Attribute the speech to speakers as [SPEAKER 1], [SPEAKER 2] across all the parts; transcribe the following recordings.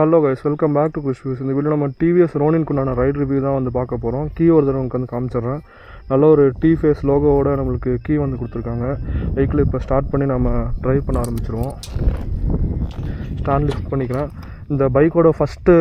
[SPEAKER 1] Hello guys welcome back to Kush views இந்த video நம்ம டிவிஎஸ் ரோனின்குண்டான ரைட் ரிவ்யூ தான் வந்து பார்க்க போகிறோம் கீ ஒரு தடவை உங்களுக்கு வந்து காமிச்சிடுறேன். நல்ல ஒரு டி ஃபேஸ் லோகோவோட நம்மளுக்கு கீ வந்து கொடுத்துருக்காங்க. வெஹிக்கிள் இப்போ ஸ்டார்ட் பண்ணி நம்ம ட்ரைவ் பண்ண ஆரம்பிச்சிருவோம். ஸ்டாண்ட் லிஃப்ட் பண்ணிக்கிறேன். இந்த பைக்கோட ஃபஸ்ட்டு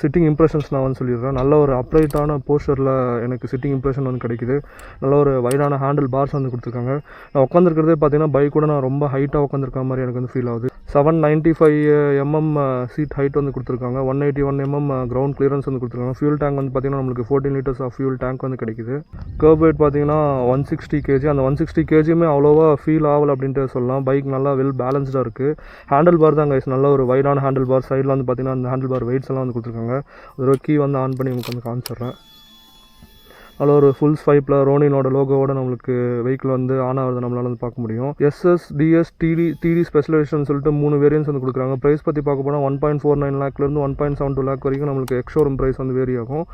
[SPEAKER 1] சிட்டிங் இம்ப்ரெஷன்ஸ் நான் வந்து சொல்லிடுறேன். நல்ல ஒரு அப்ரைட்டான போஸ்டரில் எனக்கு சிட்டிங் இம்ப்ரெஷன் வந்து கிடைக்குது. நல்ல ஒரு வைடான ஹேண்டில் பார்ஸ் வந்து கொடுத்துருக்காங்க. நான் உட்காந்துருக்கிறதே பார்த்தீங்கன்னா பைக்கோட நான் ரொம்ப ஹைட்டாக உட்காந்துருக்க மாதிரி எனக்கு வந்து ஃபீல் ஆகுது. Seven ninety five mm seat height வந்து கொடுத்துருக்காங்க. One eighty one mm ground clearance வந்து கொடுத்துருக்காங்க. ஃபியூல் டேங்க் வந்து பார்த்தீங்கன்னா நம்மளுக்கு fourteen litres of fuel tank வந்து கிடைக்குது. கர்ப் வெயிட் பார்த்தீங்கன்னா ஒன் சிக்ஸ்டி கேஜி அந்த ஒன் சிக்ஸ்டி கேஜியுமே அவ்வளோவா ஃபீல் ஆகலை அப்படின்ட்டு சொல்லலாம். பைக் நல்லா வெல் பேலன்ஸ்டாக இருக்குது ஹேண்டில் பார் தான் கைஸ் நல்ல ஒரு வைடான ஹேண்டில் பார் சைடில் வந்து பார்த்தீங்கன்னா அந்த ஹேண்டில் பார் வெயிட்ஸ் எல்லாம் வந்து கொடுத்துருக்காங்க. ஒரு கீ வந்து ஆன் பண்ணி உங்களுக்கு வந்து காமிச்சிடுறேன். அதில் ஒரு ஃபுல் ஸ்வைப்பில் ரோனினோட லோகோவோட நம்மளுக்கு வெஹிக்கிள் வந்து ஆன் ஆகிறத நம்மளால வந்து பார்க்க முடியும். SS DS TD TD specialisation சொல்லிட்டு மூணு வேரியன்ஸ் வந்து கொடுக்குறாங்க. ப்ரைஸ் பற்றி பார்க்க போனால் one point four nine லேக்லேருந்து one point seven two lakh வரைக்கும் நம்மளுக்கு எக்ஷோரூம் ப்ரைஸ் வந்து வேரி ஆகும்.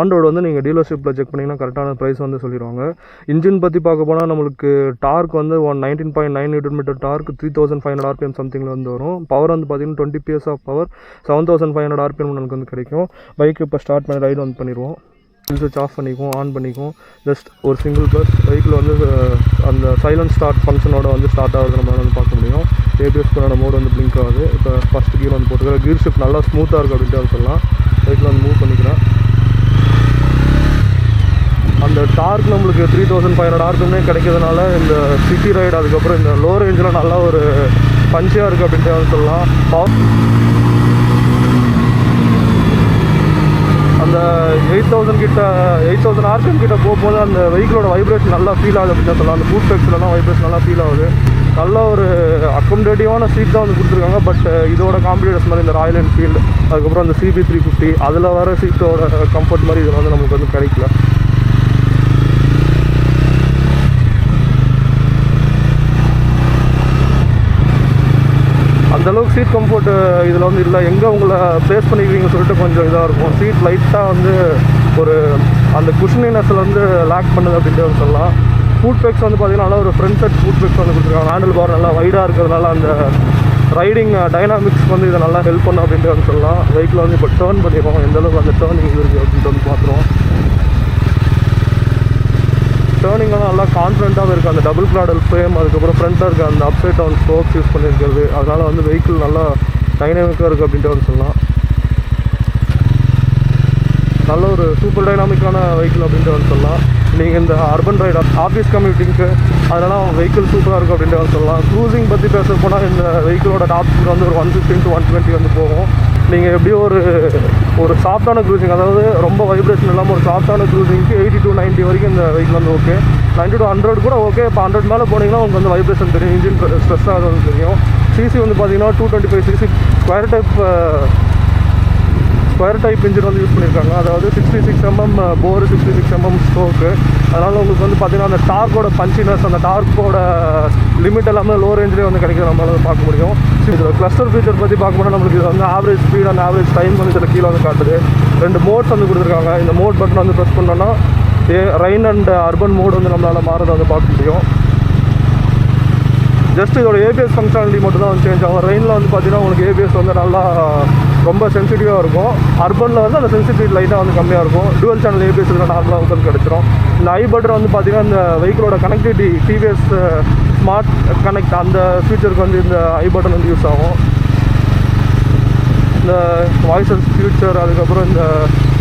[SPEAKER 1] ஆண்ட்ராய்டு வந்து நீங்கள் டீலர்ஷிப்பில் செக் பண்ணிங்கன்னா கரெக்டான ப்ரைஸ் வந்து சொல்லிடுவாங்க. இன்ஜின் பற்றி பார்க்க போனால் நம்மளுக்கு டார்க் வந்து one nineteen point nine newton metre torque three thousand five hundred rpm சம்திங்கில் வந்து வரும். பவர் வந்து பார்த்தீங்கன்னா twenty PS of power seven thousand five hundred rpm நமக்கு வந்து கிடைக்கும். பைக் இப்போ ஸ்டார்ட் பண்ணி ரைடு வந்து பண்ணிடுவோம். சுவிட்ச் ஆஃப் பண்ணிக்கும் ஆன் பண்ணிக்கும் ஜஸ்ட் ஒரு சிங்கிள் ப்ளஸ் பைக்கில் வந்து அந்த சைலண்ட் ஸ்டார்ட் ஃபங்க்ஷனோட வந்து ஸ்டார்ட் ஆகுது நம்மளால வந்து பார்க்க முடியும். ஏபிஎஸ் பண்ணோட மோட் வந்து பிளிங்க் ஆகுது. இப்போ ஃபஸ்ட் கியர் வந்து போட்டுக்கிறேன். கீர் ஷிஃப்ட் நல்லா ஸ்மூத்தாக இருக்குது அப்படின்ட்டு சொல்லலாம். பைக்கில் வந்து மூவ் பண்ணிக்கிறேன். அந்த டார்க் நம்மளுக்கு த்ரீ தௌசண்ட் ஃபைவ் ஹண்ட்ரட் ஆர்க்குமே கிடைக்கிறதுனால இந்த சிட்டி ரைடு அதுக்கப்புறம் இந்த லோ ரேஞ்சில் நல்லா ஒரு பஞ்சியாக இருக்குது அப்படின்ட்டு வந்து சொல்லலாம் பவர் அந்த எயிட் தௌசண்ட் கிட்ட எயிட் தௌசண்ட் ஆர்பிஎம் கிட்ட போகும்போது அந்த வெஹிக்கிளோட வைப்ரேஷன் நல்லா ஃபீல் ஆகுது அப்படின்னு சொல்லலாம். அந்த பூட் பெக்ஸ்லாம் வைப்ரேஷன் நல்லா ஃபீல் ஆகுது. நல்ல ஒரு அக்கோமடேட்டிவான சீட் தான் வந்து கொடுத்துருக்காங்க. பட் இதோட காம்படிட்டர்ஸ் மாதிரி இந்த ராயல் என்ஃபீல்டு அதுக்கப்புறம் அந்த சிபி த்ரீ ஃபிஃப்டி அதில் வர சீட்டோட கம்ஃபர்ட் மாதிரி இதில் வந்து நமக்கு வந்து கிடைக்கல. அந்தளவுக்கு சீட் கம்ஃபர்ட் இதில் வந்து இல்லை. எங்கே உங்களை ப்ளேஸ் பண்ணிக்கிறீங்கன்னு சொல்லிட்டு கொஞ்சம் இதாக இருக்கும். சீட் லைட்டாக வந்து ஒரு அந்த குஷினினஸில் வந்து லேக் பண்ணுது அப்படின்ட்டு வந்து சொல்லலாம். ஃபுட் பேக்ஸ் வந்து பார்த்தீங்கன்னா நல்லா ஒரு ஃப்ரண்ட் செட் ஃபுட் பேக்ஸ் வந்து கொடுத்துருக்காங்க. ஹேண்டில் பார் நல்லா வைடாக இருக்கிறதுனால அந்த ரைடிங் டைனாமிக்ஸ் வந்து இதை நல்லா ஹெல்ப் பண்ணும் அப்படின்ட்டு வந்து சொல்லலாம். வெஹிக்கில் வந்து இப்போ டேர்ன் பண்ணிடுவோம் எந்தளவுக்கு அந்த டேர்னிங் இருக்குது அப்படின்ட்டு வந்து பார்த்துருவோம் டேர்னிங்லாம் நல்லா கான்ஃபிடண்ட்டாக இருக்குது அந்த டபுள் ப்ராடல் ஃப்ரேம் அதுக்கப்புறம் ஃப்ரண்ட்டில் இருக்க அந்த அப்சைட் டவுன் ஸ்போக்ஸ் யூஸ் பண்ணியிருக்கிறது அதனால் வந்து வெஹிக்கிள் நல்லா டைனாமிக்காக இருக்குது அப்படின்ட்டு வந்து சொல்லலாம். நல்ல ஒரு சூப்பர் டைனாமிக்கான வெஹிக்கிள் அப்படின்ட்டு வந்து சொல்லலாம். நீங்கள் இந்த அர்பன் ரைட் ஆஃபீஸ் கம்யூட்டிங்க்கு அதெல்லாம் வெஹிக்கிள் சூப்பராக இருக்கும் அப்படின்ட்டு வந்து சொல்லலாம். க்ரூசிங் பற்றி பேச போனால் இந்த வெஹிக்கிளோட டாப் ஸ்பீட் வந்து ஒரு one fifteen to one twenty வந்து போகும். நீங்கள் எப்படியோ ஒரு ஒரு சாஃப்டான க்ரூசிங் அதாவது ரொம்ப வைப்ரேஷன் இல்லாமல் ஒரு சாஃப்டான க்ரூசிங்க்கு எயிட்டி டு 90 வரைக்கும் இந்த வெஹிக்கிள் வந்து ஓகே 90 டு ஹண்ட்ரட் கூட ஓகே இப்போ ஹண்ட்ரட் மேலே போனீங்கன்னா உங்களுக்கு வந்து வைப்ரேஷன் தெரியும் இன்ஜின் ஸ்ட்ரெஸ் ஆகுது தெரியும். சிசி வந்து பார்த்தீங்கன்னா two twenty five CC square type square type engine வந்து யூஸ் பண்ணியிருக்காங்க அதாவது sixty six mm bore sixty six mm stroke அதனால் உங்களுக்கு வந்து பார்த்தீங்கன்னா அந்த டார்க்கோட பஞ்சினஸ் அந்த டார்க்கோட லிமிட் எல்லாமே லோ ரேஞ்சிலே வந்து கிடைக்கிற நம்மளால் பார்க்க முடியும். இதில் கிளஸ்டர் ஃபீச்சர் பற்றி பார்க்கும்போது நம்மளுக்கு இது வந்து average speed and average time வந்து இதில் கீழே வந்து காட்டுது. ரெண்டு மோட்ஸ் வந்து கொடுத்துருக்காங்க. இந்த மோட் பட்டன் வந்து ப்ரெஸ் பண்ணோன்னா ரெயின் அண்ட் அர்பன் மோட் வந்து நம்மளால் மாறதை வந்து பார்க்க முடியும். ஜஸ்ட் இதோட ஏபிஎஸ் ஃபங்க்ஷனாலிட்டி மட்டும் தான் வந்து சேஞ்ச் ஆகும். ரெயினில் வந்து பார்த்தீங்கன்னா உங்களுக்கு ஏபிஎஸ் வந்து நல்லா ரொம்ப சென்சிட்டிவாக இருக்கும். அர்பனில் வந்து அந்த சென்சிட்டிவ் லைட்டாக வந்து கம்மியாக இருக்கும். டுவல் சேனல் ஏபிஎஸ் இதில் நார்மலாக வந்து கிடச்சிரும். இந்த ஐ பட்டன் வந்து பார்த்திங்கன்னா இந்த வெஹிக்கிளோட கனெக்டிவிட்டி டிவிஎஸ் ஸ்மார்ட் கனெக்ட் அந்த ஃபியூச்சருக்கு வந்து இந்த ஐ பட்டன் வந்து யூஸ் ஆகும். இந்த வாய்ஸஸ் ஃபியூச்சர் அதுக்கப்புறம் இந்த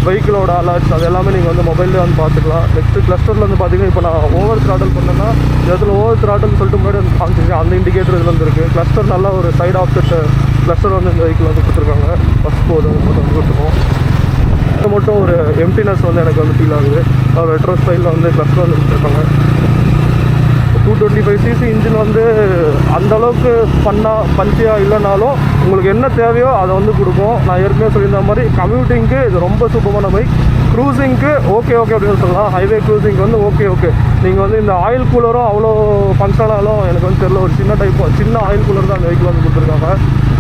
[SPEAKER 1] வெஹிக்கிளோட அலர்ட்ஸ் அது எல்லாமே நீங்கள் வந்து மொபைல்லே வந்து பார்த்துக்கலாம். நெக்ஸ்ட்டு கிளஸ்டரில் வந்து பார்த்தீங்கன்னா இப்போ நான் ஓவர் த்ராட்டல் பண்ணேன்னா இந்த இடத்துல ஓவர் த்ராட்டல் சொல்லிட்டு முன்னாடி வந்து காமிச்சிருக்கேன். அந்த இண்டிகேட்டர் இதில் வந்துருக்கு கிளஸ்டர் நல்லா ஒரு சைட் ஆப்செட் கிளஸ்டர் வந்து இந்த வெஹிக்கிள் வந்து கொடுத்துருக்காங்க. ஃபஸ்ட் போதும் வந்து கொடுத்துருக்கோம். இது மட்டும் ஒரு எம்டினஸ் வந்து எனக்கு வந்து ஃபீல் ஆகுது. ரெட்ரோ ஸ்டைலில் வந்து கிளஸ்டர் வந்து கொடுத்துருக்காங்க. Two twenty five CC engine வந்து அந்தளவுக்கு பண்ணால் பஞ்சியாக இல்லைனாலும் உங்களுக்கு என்ன தேவையோ அதை வந்து கொடுக்கும். நான் ஏற்கனவே சொல்லியிருந்த மாதிரி கம்யூட்டிங்க்கு இது ரொம்ப சூப்பரான பைக் க்ரூசிங்க்கு ஓகே ஓகே அப்படின்னு சொல்லலாம். ஹைவே க்ரூசிங்க்கு வந்து ஓகே ஓகே நீங்கள் வந்து இந்த ஆயில் கூலரும் அவ்வளோ ஃபங்க்ஷனாலும் எனக்கு வந்து தெரியல ஒரு சின்ன டைப் சின்ன ஆயில் கூலர் தான் அந்த வெஹிக்கிள் வந்து கொடுத்துருக்காங்க.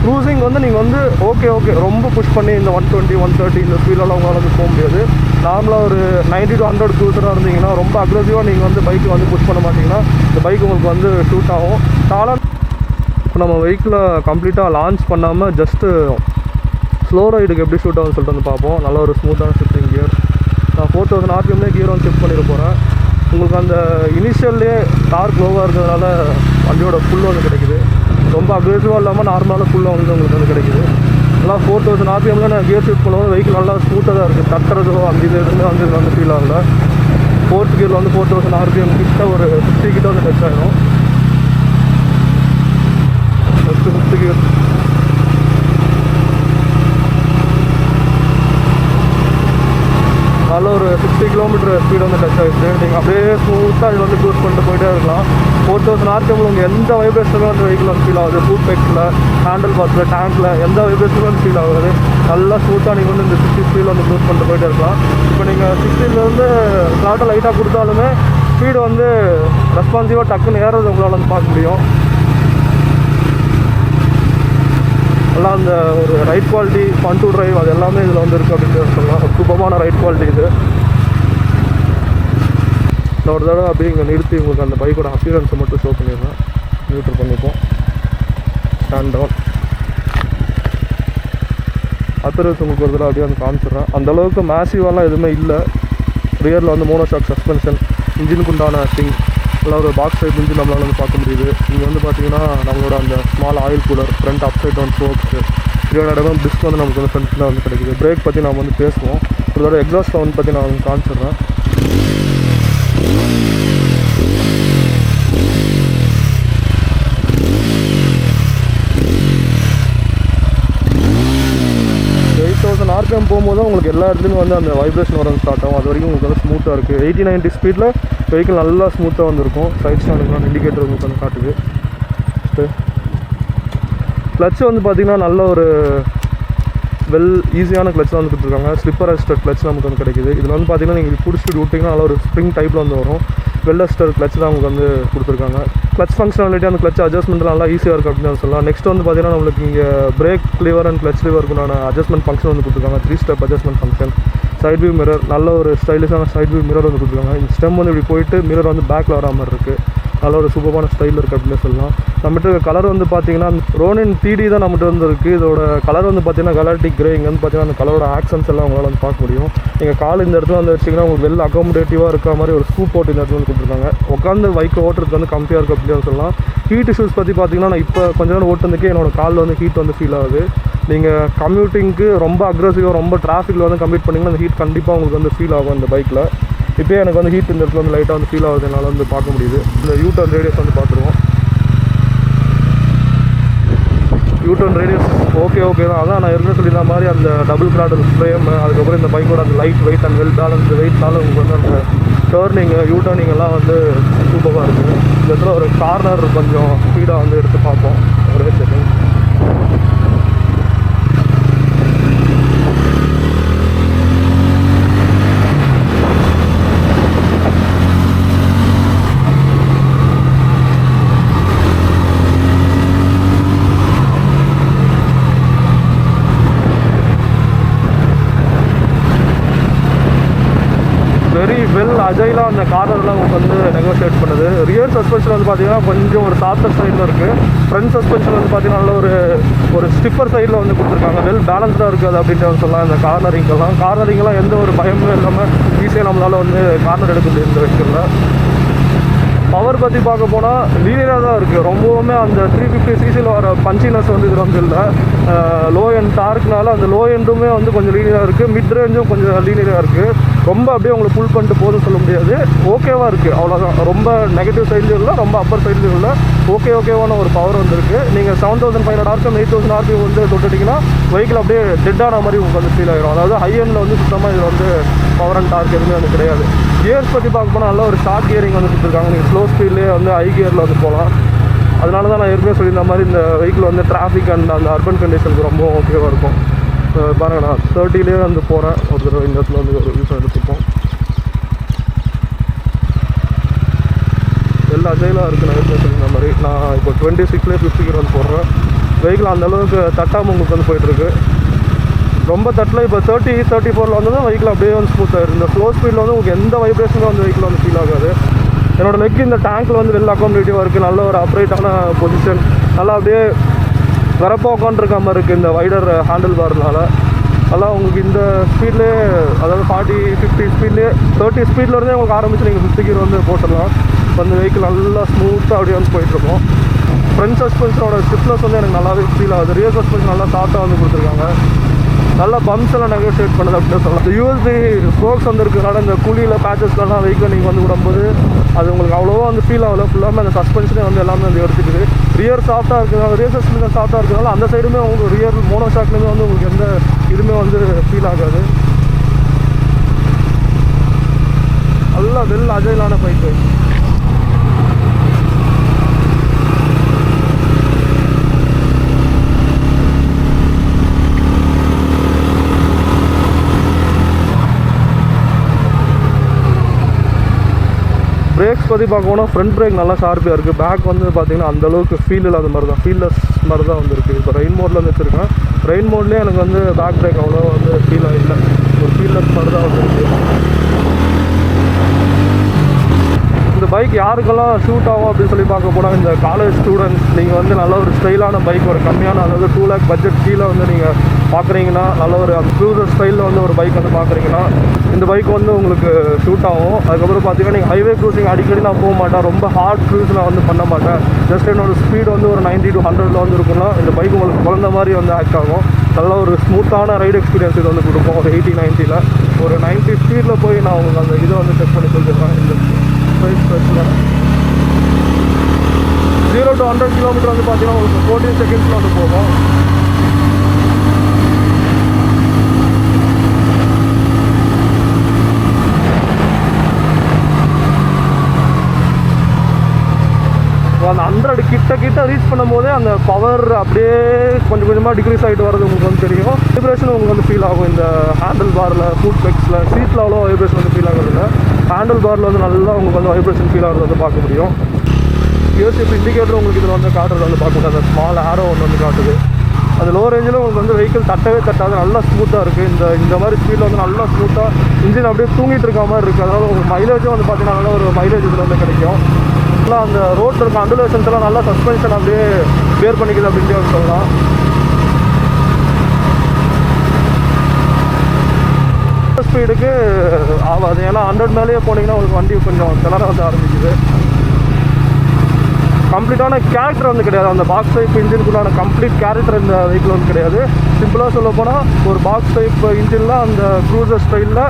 [SPEAKER 1] க்ரூசிங் வந்து நீங்கள் வந்து ஓகே ஓகே ரொம்ப புஷ் பண்ணி இந்த ஒன் டுவெண்ட்டி ஒன் தேர்ட்டி இந்த ஸ்பீடெல்லாம் உங்களால் வந்து போக முடியாது. நார்மலாக ஒரு 90 டு ஹண்ட்ரட் க்ரூசராக இருந்தீங்கன்னா ரொம்ப அக்ரெசிவாக நீங்கள் வந்து பைக்கை வந்து புஷ் பண்ண மாட்டிங்கன்னா இந்த பைக் உங்களுக்கு வந்து ஷூட் ஆகும். நாளாக இப்போ நம்ம வெஹிக்கிளை கம்ப்ளீட்டாக லான்ச் பண்ணாமல் ஜஸ்ட்டு ஸ்லோ ரைடுக்கு எப்படி ஷூட் ஆகும்னு சொல்லிட்டு வந்து பார்ப்போம். நல்ல ஒரு ஸ்மூத்தான ஷிஃப்டிங் கியர் நான் ஃபோர் தௌசண்ட் ஆர்பிஎம்லேயே கியர் வந்து ஷிஃப்ட் பண்ணிட போகிறேன் உங்களுக்கு அந்த இனிஷியல்லே டார்க் லோவாக இருக்கிறதுனால வண்டியோட ஃபுல் வந்து கிடைக்குது. ரொம்ப அக்ரெசிவாக இல்லாமல் நார்மலான ஃபுல்லாக வந்து உங்களுக்கு வந்து கிடைக்குது. நல்லா ஃபோர் தௌசண்ட் ஆர்பிஎம்ல நான் கியர் ஷிஃப்ட் பண்ணும்போது வெஹிக்கிள் நல்லா ஸ்மூத்தாக தான் இருக்குது தட்டுறதோ அந்த இது எதுவுமே வந்து இதில் வந்து ஃபீல் ஆகல. ஃபோர்த் கியரில் வந்து ஃபோர் தௌசண்ட் ஆர்பிஎம் கிட்ட ஒரு ஃபிஃப்டி கிட்ட வந்து டச் ஆகிடும் ஃபஸ்ட்டு ஃபிஃப்டி கியர் நல்ல ஒரு சிக்ஸ்டி கிலோமீட்டர் ஸ்பீடு வந்து டச் ஆகிடுச்சு நீங்கள் அப்படியே ஸ்மூத்தாக இது வந்து க்ரூஸ் பண்ணிட்டு போயிட்டே இருக்கலாம். ஃபோர் தௌசண்ட் ஆர்பிஎம்ல உங்களுக்கு எந்த வைப்ரேஷனும் அந்த வெஹிக்கிள் வந்து ஃபீல் ஆகுது. ஃபுட் பேக்ஸில் ஹேண்டில் பார்ஸில் டேங்கில் எந்த வைப்ரேஷனும் வந்து ஃபீல் ஆகுது. நல்லா ஸ்மூத்தாக நீங்கள் வந்து இந்த சிக்ஸ்டி ஸ்பீடில் வந்து க்ரூஸ் பண்ணிட்டு போயிட்டே இருக்கலாம். இப்போ நீங்கள் சிக்ஸ்டிலேருந்து ஸ்லாட்டை லைட்டாக கொடுத்தாலுமே ஸ்பீடு வந்து ரெஸ்பான்சிவாக டக்குன்னு ஏறது உங்களால் வந்து பார்க்க முடியும். நல்லா அந்த ஒரு ride quality fun to drive அது எல்லாமே இதில் வந்து இருக்குது அப்படின்னு சொல்லலாம். சுபமான ரைட் குவாலிட்டி இது. நான் ஒரு தடவை அப்படியே இங்கே நிறுத்தி உங்களுக்கு அந்த பைக்கோட அப்பியரன்ஸை மட்டும் ஷோ பண்ணிடுறேன். நியூட்ரு பண்ணிப்போம். ஸ்டாண்ட் டவுன் அப்பியரன்ஸ் உங்களுக்கு ஒரு தடவை அப்படியே வந்து காமிச்சிடுறேன். அந்த அளவுக்கு மேசிவாலாம் எதுவுமே இல்லை. ரியரில் வந்து மோனோஷாக் சஸ்பென்ஷன் இன்ஜினுக்கு உண்டான திங் நல்லா ஒரு பாக்ஸ் சைட் இன்ஜின் நம்மளால் வந்து பார்க்க முடியுது. இங்கே வந்து பார்த்தீங்கன்னா நம்மளோட அந்த small oil cooler front up side down spokes இதோட இடம் டிஸ்க் வந்து நமக்கு வந்து ஃப்ரண்ட்டில் வந்து கிடைக்குது. பிரேக் பற்றி நம்ம வந்து பேசுவோம். இதோட எக்ஸாஸ்ட் சவுண்ட் பற்றி நான் வந்து காமிச்சிடுறேன். தௌசண்ட் ஆர்பிஎம் போகும்போது உங்களுக்கு எல்லா இடத்துலையும் வந்து அந்த வைப்ரேஷன் வர ஸ்டார்ட் ஆகும். அது வரைக்கும் உங்களுக்கு வந்து ஸ்மூத்தாக இருக்குது எயிட்டி நைன்ட்டி ஸ்பீடில் வெஹிக்கிள் நல்லா ஸ்மூத்தாக வந்துருக்கும். சைட் ஸ்டாண்டுக்குலாம் இண்டிகேட்டர் உங்களுக்கு வந்து காட்டுது. கிளச் வந்து பார்த்திங்கன்னா நல்ல ஒரு வெல் ஈஸியான கிளச் வந்து கொடுத்துருக்காங்க. ஸ்லிப்பர் அஸ்டர் கிளச் நமக்கு வந்து கிடைக்குது. இதில் வந்து பார்த்திங்கன்னா நீங்கள் பிடிச்சிட்டு விட்டிங்கன்னா நல்லா ஒரு ஸ்ப்ரிங் டைப்பில் வந்து வரும். வெல் அஸ்டர் கிளச் தான் உங்களுக்கு வந்து கொடுத்துருக்காங்க. கிளச் ஃபங்க்ஷனாலிட்டி அந்த கிளச் அட்ஜஸ்ட்மெண்ட்லாம் நல்லா ஈஸியாக இருக்குது அப்படின்னு சொல்லலாம். நெக்ஸ்ட் வந்து பார்த்திங்கன்னா நம்மளுக்கு இங்கே பிரேக் லிவர் அண்ட் கிளச் லிவருக்குண்டான அட்ஜஸ்ட்மெண்ட் ஃபங்க்ஷன் வந்து கொடுத்துருக்காங்க. Three step adjustment function side view mirror நல்ல ஒரு ஸ்டைலிஷான சைட் வியூ மிரர் வந்து கொடுத்துருக்காங்க. இந்த ஸ்டெம் வந்து இப்படி போயிட்டு மிரர் வந்து பேக்கில் வர மாதிரி இருக்குது நல்ல ஒரு சூப்பரான ஸ்டைலில் இருக்குது அப்படின்னு சொல்லலாம். நம்மகிட்ட கலர் வந்து பார்த்தீங்கன்னா ரோனின் டிடி தான் நம்மகிட்ட வந்து இருக்குது இதோட கலர் வந்து பார்த்தீங்கன்னா கலாட்டிக் கிரே இங்கே வந்து பார்த்தீங்கன்னா அந்த கலரோட ஆக்சன்ஸ் எல்லாம் உங்களால் வந்து பார்க்க முடியும். நீங்கள் கால் இந்த இடத்துல வந்து வச்சிங்கன்னா உங்களுக்கு வெல் அகாமடேட்டிவாக இருக்க மாதிரி ஒரு ஸ்கூப் போட்டு இந்த இடத்துல வந்து கொடுத்துருக்காங்க. உட்காந்து பைக் ஓட்டுறதுக்கு வந்து கம்மியாக இருக்குது அப்படின்னு சொல்லலாம். ஹீட் இஷ்யூஸ் பற்றி பார்த்தீங்கன்னா நான் இப்போ கொஞ்ச நேரம் ஓட்டுறதுக்கே என்னோட காலில் வந்து ஹீட் வந்து ஃபீல் ஆகுது. நீங்கள் கம்யூட்டிங்க்கு ரொம்ப அக்ரஸிவாக ரொம்ப டிராஃபிக்கில் வந்து கம்ப்ளீட் பண்ணிங்கன்னா அந்த ஹீட் கண்டிப்பாக உங்களுக்கு வந்து ஃபீல் ஆகும் இந்த பைக்கில் இப்போயே எனக்கு வந்து ஹீட் இந்த இடத்துல வந்து லைட்டாக வந்து ஃபீல் ஆகுது. என்னால் வந்து பார்க்க முடியுது. இந்த யூ டர்ன் ரேடியஸ் வந்து பார்த்துருவோம். U turn radius okay okay தான். அதான் நான் ஏற்கனவே சொல்லியிருந்த மாதிரி அந்த டபுள் கிராடல் ஃப்ரேம் அதுக்கப்புறம் இந்த பைக்கோட அந்த light weight and well balance வெயிட்னால உங்களுக்கு வந்து அந்த டேர்னிங்கு யூ டர்னிங் எல்லாம் வந்து சூப்பராக இருக்குது இந்த இடத்துல ஒரு கார்னர் கொஞ்சம் ஸ்பீடாக வந்து எடுத்து பார்ப்போம். ஒரு வெரி வெல் அஜைலாக அந்த கார்னர்லாம் வந்து நெகோஷியேட் பண்ணுது. ரியர் சஸ்பென்ஷன் வந்து பார்த்தீங்கன்னா கொஞ்சம் ஒரு சாஃப்டர் சைடில் இருக்குது ஃப்ரண்ட் சஸ்பென்ஷன் வந்து பார்த்தீங்கன்னா நல்ல ஒரு ஒரு ஸ்டிப்பர் சைடில் வந்து கொடுத்துருக்காங்க. வெல் பேலன்ஸ்டாக இருக்குது அப்படின்ற சொல்லலாம் இந்த கார்னரிங்கெல்லாம் கார்னரிங்கெல்லாம் எந்த ஒரு பயமும் இல்லாமல் ஈஸியாக நம்மளால் வந்து கார்னர் எடுக்க முடியும் இந்த பவர் பற்றி பார்க்க போனால் லீனியராக தான் இருக்குது ரொம்பவுமே அந்த த்ரீ ஃபிஃப்டி சிசியில் வர பஞ்சினஸ் வந்து இதில் வந்து இல்லை. லோ எண்ட் டார்க்னால அந்த லோ எண்டுமே வந்து கொஞ்சம் லீனியராக இருக்குது மிட் ரேஞ்சும் கொஞ்சம் லீனியராக இருக்குது ரொம்ப அப்படியே உங்களை புல் பண்ணிட்டு போதும் சொல்ல முடியாது. ஓகேவாக இருக்குது அவ்வளோதான் ரொம்ப நெகட்டிவ் சைட்லையும் இல்லை ரொம்ப அப்பர் சைட்லையும் இல்லை. ஓகே ஓகேவான ஒரு பவர் வந்துருக்கு. நீங்கள் seven thousand five hundred rpm eight thousand rpm வந்து தொட்டுட்டிங்கன்னா வெஹிக்கிள் அப்படியே டெட்டான மாதிரி உங்களுக்கு வந்து ஃபீல் ஆகிடும் அதாவது ஹை எண்டில் வந்து சுத்தமாக இதில் வந்து பவர் அண்ட் டார்க் எதுவுமே வந்து கிடையாது. கியர்ஸ் பற்றி பார்க்க போனால் நல்ல ஒரு ஷார்ட் கியரிங் வந்து கொடுத்துருக்காங்க. நீங்கள் ஸ்லோ ஸ்பீட்லேயே வந்து ஹை கியரில் வந்து போகலாம். அதனால தான் நான் ஏற்கனவே சொல்லியிருந்த மாதிரி இந்த வெஹிக்கிள் வந்து டிராஃபிக் அண்ட் அந்த அர்பன் கண்டிஷனுக்கு ரொம்ப ஓகேவாக இருக்கும். அஹ் பாருங்க நான் தேர்ட்டிலேயே வந்து போகிறேன் ஒரு தடவை இந்த இடத்துல வந்து ஒரு யூஸ் எடுத்துப்போம். எல்லா ஜெயிலாக இருக்குது நான் ஏற்கனவே சொல்லியிருந்த மாதிரி. நான் இப்போ டுவெண்ட்டி சிக்ஸ்லேயே ஃபிஃப்டி வந்து போடுறேன். வெஹிக்கிள் அந்த அளவுக்கு தட்டாமல் உங்களுக்கு வந்து போயிட்டுருக்கு. ரொம்ப தட்டில் இப்போ தேர்ட்டி தேர்ட்டி ஃபோரில் வந்ததும் வெஹிக்கிள் அப்படியே வந்து ஸ்மூத்தாக இருக்குது இந்த ஸ்லோ ஸ்பீடில் வந்து உங்களுக்கு எந்த வைப்ரேஷனும் வந்து வெஹிக்கிள் வந்து ஃபீல் ஆகாது. என்னோடய லெக் இந்த டேங்க்கில் வந்து வெல் அக்காமடேட்டிவாக இருக்குது நல்ல ஒரு அப்ரைட்டான பொசிஷன் நல்லா அப்படியே வரப்போ உட்காந்துருக்க இருக்குது இந்த வைடர் ஹேண்டில் பார்னால அதெல்லாம் உங்களுக்கு இந்த ஸ்பீட்லேயே அதாவது ஃபார்ட்டி ஃபிஃப்டி ஸ்பீட்லேயே தேர்ட்டி ஸ்பீட்லேருந்தே உங்களுக்கு ஆரம்பிச்சு நீங்கள் ஃபிஃப்டி கீர் வந்து போட்டுடலாம். இப்போ அந்த வெஹிக்கிள் நல்லா ஸ்மூத்தாக அப்படியே வந்து போயிட்டுருக்கோம் ஃப்ரண்ட் சஸ்பென்ஷனோட ஸ்டிப்னஸ் வந்து எனக்கு நல்லாவே ஃபீல் ஆகுது. ரியர் சஸ்பென்ஷன் நல்லா சாஃப்டாக வந்து கொடுத்துருக்காங்க. நல்லா பம்ப்ஸெல்லாம் நெகோஷியேட் பண்ணுது அப்படின்னு சொல்லலாம். யூஎஸ்பி ஸ்போக்ஸ் வந்துருக்கனால இந்த குழியில் பேச்சஸ்லாம் வெஹிக்கிள் நீங்கள் வந்து விடும்போது அது உங்களுக்கு அவ்வளோவா வந்து ஃபீல் ஆகல. ஃபுல்லாமே அந்த சஸ்பென்ஷனே வந்து எல்லாமே வந்து எடுத்துக்குது. ரியர் சாஃப்டாக இருக்கிறதுனால ரியர் சஸ்பென்ஷன் சாஃப்டாக இருக்கிறதுனால அந்த சைடுமே உங்களுக்கு ரியர் மோனோ ஷாக்லேயுமே வந்து உங்களுக்கு எந்த இதுவுமே வந்து ஃபீல் ஆகாது. நல்லா வெல் அஜைலான பைக்கு பிரேக்ஸ் பற்றி பார்க்கணும்னா ஃப்ரண்ட் பிரேக் நல்லா ஷார்ப்பாக இருக்குது பேக் வந்து பார்த்திங்கன்னா அந்த அளவுக்கு ஃபீல் இல்லாத மாதிரி தான் ஃபீல்லெஸ் மாதிரி தான் வந்துருக்கு. இப்போ ரெயின் மோடில் வந்து வச்சுருக்கேன் ரெயின் மோட்லேயே எனக்கு வந்து பேக் பிரேக் அவ்வளோ வந்து ஃபீல் இல்லை. ஒரு ஃபீல்லெஸ் மாதிரி தான் வந்துருக்கு. இந்த பைக் யாருக்கெல்லாம் ஷூட் ஆகும் அப்படின்னு சொல்லி பார்க்க போனால் இந்த காலேஜ் ஸ்டூடெண்ட்ஸ் நீங்கள் வந்து நல்ல ஒரு ஸ்டைலான பைக் ஒரு கம்மியான அதாவது டூ லேக் பட்ஜெட் கீழே வந்து நீங்கள் பார்க்குறீங்கன்னா நல்ல ஒரு க்ரூசர் ஸ்டைலில் வந்து ஒரு பைக் வந்து பார்க்குறீங்கன்னா இந்த பைக் வந்து உங்களுக்கு ஷூட் ஆகும். அதுக்கப்புறம் பார்த்தீங்கன்னா நீங்கள் ஹைவே க்ரூசிங் அடிக்கடி நான் போக மாட்டேன். ரொம்ப ஹார்ட் க்ரூஸ் நான் வந்து பண்ண மாட்டேன். ஜஸ்ட் என்னோட ஸ்பீடு வந்து ஒரு 90 டு ஹண்ட்ரடில் வந்து இருக்குன்னா இந்த பைக் உங்களுக்கு குழந்த மாதிரி வந்து ஆக்ட் ஆகும். நல்ல ஒரு ஸ்மூத்தான ரைடு எக்ஸ்பீரியன்ஸ் இது வந்து கொடுக்கும். ஒரு எயிட்டி நைன்ட்டியில் ஒரு 90 ஸ்பீடில் போய் நான் உங்களுக்கு அந்த இதை வந்து செக் பண்ணி சொல்லிடுறேன். இந்த ப்ரைஸ் ப்ரைஸில் ஜீரோ டு ஹண்ட்ரட் கிலோமீட்டர் வந்து பார்த்தீங்கன்னா உங்களுக்கு ஃபோர்டீன் செகண்ட்ஸில் வந்து போகும். அந்த ஹண்ட்ரட் கிட்ட கிட்ட ரீச் பண்ணும்போதே அந்த பவர் அப்படியே கொஞ்சம் கொஞ்சமாக டிக்ரீஸ் ஆகிட்டு வரது உங்களுக்கு வந்து தெரியும். வைப்ரேஷன் உங்களுக்கு வந்து ஃபீல் ஆகும். இந்த ஹேண்டில் பாரில் ஃபுட் பெக்ஸில் சீட்டில் அவ்வளோ வைப்ரேஷன் வந்து ஃபீல் ஆகிறது இல்லை. ஹேண்டில் பாரில் வந்து நல்லா உங்களுக்கு வந்து வைப்ரேஷன் ஃபீல் ஆகுறது வந்து பார்க்க முடியும். யூஎஸ்எஃப் இண்டிகேட்டர் உங்களுக்கு இதில் வந்து காட்டுறது வந்து பார்க்க முடியாது அந்த ஸ்மால் ஆரோ ஒன்று வந்து காட்டுது. அது லோ ரேஞ்சில் உங்களுக்கு வந்து வெஹிக்கிள் தட்டவே தட்டாது. நல்லா ஸ்மூத்தாக இருக்குது இந்த இந்த மாதிரி ஸ்பீடில் வந்து நல்லா ஸ்மூத்தாக இன்ஜின் அப்படியே தூங்கிட்டு இருக்க மாதிரி இருக்குது அதனால் உங்களுக்கு மைலேஜும் வந்து பார்த்தீங்கன்னா நல்ல ஒரு மைலேஜ் இதில் வந்து கிடைக்கும். ஃபுல்லாக அந்த ரோட்டில் இருக்க அண்டுலேஷன்ஸ் எல்லாம் நல்லா சஸ்பென்ஷன் அப்படியே பேர் பண்ணிக்குது அப்படின்ட்டு சொல்லலாம். ஸ்பீடுக்கு ஆகாது. ஏன்னா ஹண்ட்ரட் மேலேயே போனீங்கன்னா உங்களுக்கு வண்டி கொஞ்சம் கிளற வந்து ஆரம்பிக்குது. கம்ப்ளீட்டான கேரக்டர் வந்து கிடையாது. அந்த பாக்ஸ் டைப் இன்ஜினுக்குள்ளான கம்ப்ளீட் கேரக்டர் இந்த வெஹிக்கிள் வந்து கிடையாது. சிம்பிளாக சொல்ல போனால் ஒரு பாக்ஸ் டைப் இன்ஜினில் அந்த க்ரூசர் ஸ்டைலில்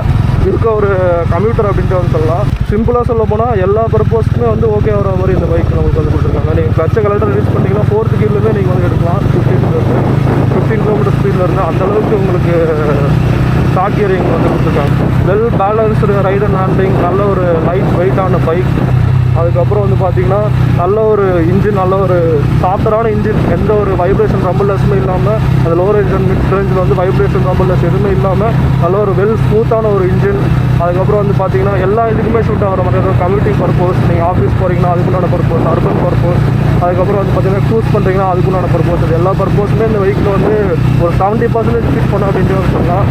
[SPEAKER 1] இருக்க ஒரு கம்ப்யூட்டர் அப்படின்ட்டு வந்து சொல்லலாம். சிம்பிளாக சொல்ல போனால் எல்லா பர்பஸ்க்குமே வந்து ஓகே வர மாதிரி இந்த பைக் நமக்கு வந்து கொடுத்துருக்காங்க. நீங்கள் கிளச்சை கலெக்டர் ரிலீஸ் பண்ணிங்கன்னா ஃபோர்த் கீர்லேருந்தே நீங்கள் வந்து எடுக்கலாம். ஃபிஃப்டீன் ஃபிஃப்டீன் கிலோமீட்டர் ஸ்பீடில் இருந்தால் அந்த அளவுக்கு உங்களுக்கு ஷார்ட் கியரிங் வந்து கொடுத்துருக்காங்க. Well balanced ride and handling நல்ல ஒரு லைட் வெயிட்டான பைக் அதுக்கப்புறம் வந்து பார்த்தீங்கன்னா நல்ல ஒரு இன்ஜின் நல்ல ஒரு சாஃப்டரான இன்ஜின் எந்த ஒரு வைப்ரேஷன் ரம்பல்லஸுமே இல்லாமல் அந்த லோ ரேஞ்ச் மிட் ரேஞ்சில் வந்து வைப்ரேஷன் ரம்பல்லஸ் எதுவுமே இல்லாமல் நல்ல ஒரு வெல் ஸ்மூத்தான ஒரு இன்ஜின் அதுக்கப்புறம் வந்து பார்த்தீங்கன்னா எல்லா இதுக்குமே ஷூட் ஆகிற மாதிரி இருக்கும். கம்யூட்டிங் பர்பஸ் நீங்கள் ஆஃபீஸ் போகிறீங்கன்னா அதுக்குண்டான பர்பஸ் அர்பன் பர்பஸ் அதுக்கப்புறம் வந்து பார்த்தீங்கன்னா க்ரூஸ் பண்ணுறீங்கன்னா அதுக்குண்டான பர்பஸ் எல்லா பர்பஸுமே இந்த வெஹிக்கிள் வந்து ஒரு செவன்ட்டி பர்சன்டேஜ் ஃபிட் பண்ண அப்படின்னு சொல்லலாம்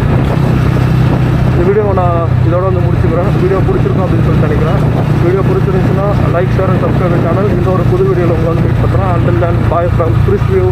[SPEAKER 1] இந்த வீடியோ நான் இதோட வந்து முடிச்சுக்கிறேன். வீடியோ பிடிச்சிருக்கும் அப்படின்னு சொல்லிட்டு நினைக்கிறேன். வீடியோ பிடிச்சிருந்துச்சுன்னா like share and subscribe channel இன்னொரு புது வீடியோவில் உங்களை வந்து மீட் பண்ணுறேன் until then bye from Chris view